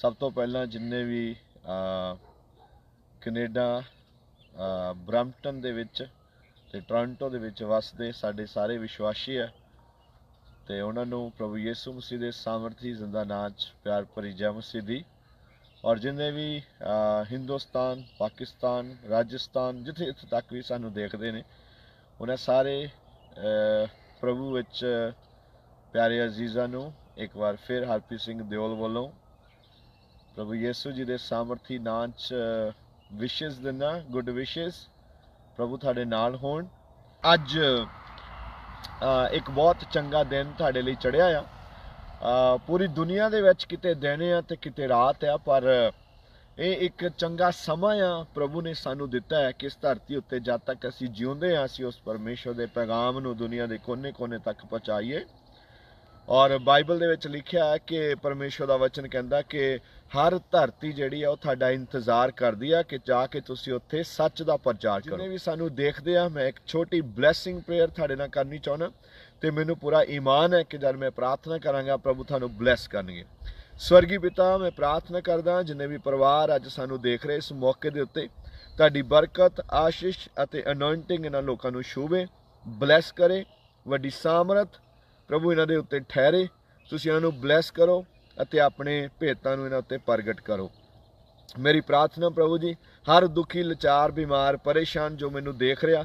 ਸਭ ਤੋਂ ਪਹਿਲਾਂ ਜਿੰਨੇ ਵੀ ਅ, ਕੈਨੇਡਾ ਅ, ਬਰੈਂਪਟਨ ਦੇ ਵਿੱਚ ਤੇ ਟੋਰਾਂਟੋ ਦੇ ਵਿੱਚ ਵਸਦੇ ਸਾਡੇ ਸਾਰੇ ਵਿਸ਼ਵਾਸੀ ਆ ਤੇ ਉਹਨਾਂ ਨੂੰ ਪ੍ਰਭੂ ਯੀਸ਼ੂ ਮਸੀਹ ਦੇ ਸਾਮਰਥੀ ਜ਼ਿੰਦਾ ਨਾਮ ਪਿਆਰ ਭਰੀ ਜੈ ਮਸੀਹ ਦੀ। ਔਰ ਜਿੰਨੇ ਵੀ ਹਿੰਦੁਸਤਾਨ ਪਾਕਿਸਤਾਨ ਰਾਜਸਥਾਨ ਜਿੱਥੇ ਜਿੱਥੇ ਤੱਕ ਵੀ ਸਾਨੂੰ ਦੇਖਦੇ ਨੇ ਉਹਨਾਂ ਸਾਰੇ ਪ੍ਰਭੂ ਵਿੱਚ ਪਿਆਰੇ ਅਜ਼ੀਜ਼ਾਂ ਨੂੰ ਇੱਕ ਵਾਰ ਫਿਰ ਹਰਪ੍ਰੀਤ ਸਿੰਘ ਦਿਓਲ ਵੱਲੋਂ ਪ੍ਰਭੂ ਯੀਸ਼ੂ ਜੀ ਦੇ ਸਾਮਰਥੀ ਨਾਂ 'ਚ ਵਿਸ਼ੇਸ ਦਿਨਾ ਗੁੱਡ ਵਿਸ਼ੇਸ ਪ੍ਰਭੂ ਤੁਹਾਡੇ ਨਾਲ ਹੋਣ। ਅੱਜ ਇੱਕ ਬਹੁਤ ਚੰਗਾ ਦਿਨ ਤੁਹਾਡੇ ਲਈ ਚੜਿਆ ਆ। ਪੂਰੀ ਦੁਨੀਆ ਦੇ ਵਿੱਚ ਕਿਤੇ ਦਿਨ ਆ ਤੇ ਕਿਤੇ ਰਾਤ ਆ, ਪਰ ਇਹ ਇੱਕ ਚੰਗਾ ਸਮਾਂ ਆ ਪ੍ਰਭੂ ਨੇ ਸਾਨੂੰ ਦਿੱਤਾ ਹੈ ਕਿ ਇਸ ਧਰਤੀ ਉੱਤੇ ਜਦ ਤੱਕ ਅਸੀਂ ਜਿਉਂਦੇ ਆ ਅਸੀਂ ਉਸ ਪਰਮੇਸ਼ਰ ਦੇ ਪੈਗਾਮ ਨੂੰ ਦੁਨੀਆ ਦੇ ਕੋਨੇ-ਕੋਨੇ ਤੱਕ ਪਹੁੰਚਾਈਏ। ਔਰ ਬਾਈਬਲ ਦੇ ਵਿੱਚ ਲਿਖਿਆ ਹੈ ਕਿ ਪਰਮੇਸ਼ਰ ਦਾ ਵਚਨ ਕਹਿੰਦਾ ਕਿ ਹਰ ਧਰਤੀ ਜਿਹੜੀ ਆ ਉਹ ਤੁਹਾਡਾ ਇੰਤਜ਼ਾਰ ਕਰਦੀ ਆ ਕਿ ਜਾ ਕੇ ਤੁਸੀਂ ਉੱਥੇ ਸੱਚ ਦਾ ਪ੍ਰਚਾਰ ਕਰੋ। ਜਿਨੇ ਵੀ ਸਾਨੂੰ ਦੇਖਦੇ ਆ ਮੈਂ ਇੱਕ ਛੋਟੀ ਬਲੇਸਿੰਗ ਪ੍ਰੇਅਰ ਤੁਹਾਡੇ ਨਾਲ ਕਰਨੀ ਚਾਹੁੰਦਾ ਤੇ ਮੈਨੂੰ ਪੂਰਾ ਈਮਾਨ ਹੈ ਕਿ ਜਦ ਮੈਂ ਪ੍ਰਾਰਥਨਾ ਕਰਾਂਗਾ ਪ੍ਰਭੂ ਤੁਹਾਨੂੰ ਬਲੈਸ ਕਰਨਗੇ। ਸਵਰਗੀ ਪਿਤਾ ਮੈਂ ਪ੍ਰਾਰਥਨਾ ਕਰਦਾ ਜਿੰਨੇ ਵੀ ਪਰਿਵਾਰ ਅੱਜ ਸਾਨੂੰ ਦੇਖ ਰਹੇ ਇਸ ਮੌਕੇ ਦੇ ਉੱਤੇ ਤੁਹਾਡੀ ਬਰਕਤ ਆਸ਼ੀਸ਼ ਅਤੇ ਅਨੋਇੰਟਿੰਗ ਇਹਨਾਂ ਲੋਕਾਂ ਨੂੰ ਸ਼ੂਬੇ ਬਲੈਸ ਕਰੇ ਵੱਡੀ ਸਾਮਰਥ ਪ੍ਰਭੂ, ਇਹਨਾਂ ਦੇ ਉੱਤੇ ਠਹਿਰੇ। ਤੁਸੀਂ ਇਹਨਾਂ ਨੂੰ ਬਲੈਸ ਕਰੋ ਅਤੇ ਆਪਣੇ ਭੇਤਾਂ ਨੂੰ ਇਹਨਾਂ ਉੱਤੇ ਪ੍ਰਗਟ ਕਰੋ। ਮੇਰੀ ਪ੍ਰਾਰਥਨਾ ਪ੍ਰਭੂ ਜੀ, ਹਰ ਦੁਖੀ, ਲਾਚਾਰ, ਬਿਮਾਰ, ਪਰੇਸ਼ਾਨ ਜੋ ਮੈਨੂੰ ਦੇਖ ਰਿਹਾ,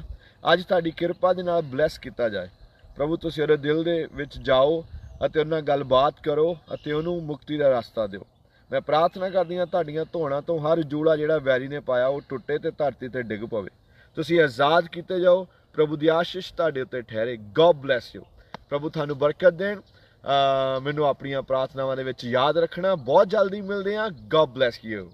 ਅੱਜ ਤੁਹਾਡੀ ਕਿਰਪਾ ਦੇ ਨਾਲ ਬਲੈਸ ਕੀਤਾ ਜਾਏ। ਪ੍ਰਭੂ, ਤੁਸੀਂ ਉਹਦੇ ਦਿਲ ਦੇ ਵਿੱਚ ਜਾਓ ਅਤੇ ਉਹਨਾਂ ਨਾਲ ਗੱਲਬਾਤ ਕਰੋ ਅਤੇ ਉਹਨੂੰ ਮੁਕਤੀ ਦਾ ਰਸਤਾ ਦਿਓ। ਮੈਂ ਪ੍ਰਾਰਥਨਾ ਕਰਦੀ ਹਾਂ ਤੁਹਾਡੀਆਂ ਧੋਣਾ ਤੋਂ ਹਰ ਜੂੜਾ ਜਿਹੜਾ ਵੈਰੀ ਨੇ ਪਾਇਆ, ਉਹ ਟੁੱਟੇ ਤੇ ਧਰਤੀ ਤੇ ਡਿੱਗ ਪਵੇ। ਤੁਸੀਂ ਆਜ਼ਾਦ ਕੀਤੇ ਜਾਓ, ਪ੍ਰਭੂ ਦੀ ਆਸ਼ੀਸ਼ ਤੁਹਾਡੇ ਉੱਤੇ ਠਹਿਰੇ। ਗੋਡ ਬlesਸ ਯੂ ਪ੍ਰਭੂ ਤੁਹਾਨੂੰ ਬਰਕਤ ਦੇਣ। ਮੈਨੂੰ ਆਪਣੀਆਂ ਪ੍ਰਾਰਥਨਾਵਾਂ ਦੇ ਵਿੱਚ ਯਾਦ ਰੱਖਣਾ। ਬਹੁਤ ਜਲਦੀ ਮਿਲਦੇ ਹਾਂ। God bless you